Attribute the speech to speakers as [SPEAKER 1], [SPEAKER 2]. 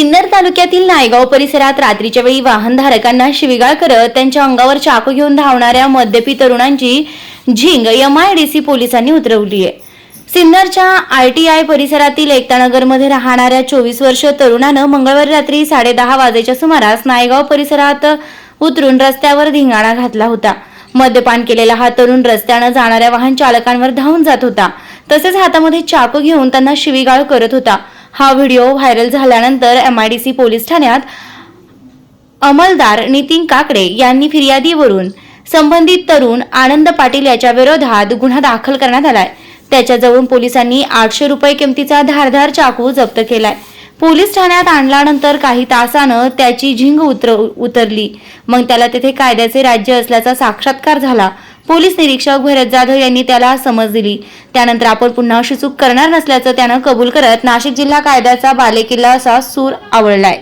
[SPEAKER 1] सिन्नर तालुक्यातील नायगाव परिसरात रात्रीच्या वेळी वाहनधारकांना शिवीगाळ करत त्यांच्या अंगावर चाकू घेऊन धावणाऱ्या मद्यपी तरुणांची झिंग एमआयडीसी पोलिसांनी उतरवली आहे. सिन्नरच्या आयटीआय परिसरातील एकतानगरमध्ये राहणाऱ्या चोवीस वर्ष तरुणानं मंगळवारी रात्री साडेदहा वाजेच्या सुमारास नायगाव परिसरात उतरून रस्त्यावर धिंगाणा घातला होता. मद्यपान केलेला हा तरुण रस्त्यानं जाणाऱ्या वाहन चालकांवर धावून जात होता. तसेच हातामध्ये चाकू घेऊन त्यांना शिवीगाळ करत होता. हा व्हिडिओ व्हायरल झाल्यानंतर M I D C police ठाण्यात अंमलदार नितीन काकडे यांनी फिर्यादीवरून संबंधित तरुण आनंद पाटील याच्या विरोधात गुन्हा दाखल करण्यात आलाय. त्याच्याजवळून पोलिसांनी आठशे रुपये किमतीचा धारधार चाकू जप्त केलाय. पोलीस ठाण्यात आणल्यानंतर काही तासानं त्याची झिंग उतर उतरली. मग त्याला तेथे कायद्याचे राज्य असल्याचा साक्षात्कार झाला. पोलीस निरीक्षक भरत जाधव यांनी त्याला समज दिली. त्यानंतर आपण पुन्हा अशी चूक करणार नसल्याचं त्यानं कबूल करत नाशिक जिल्हा कायद्याचा बालेकिल्ला असा सूर आवळलाय.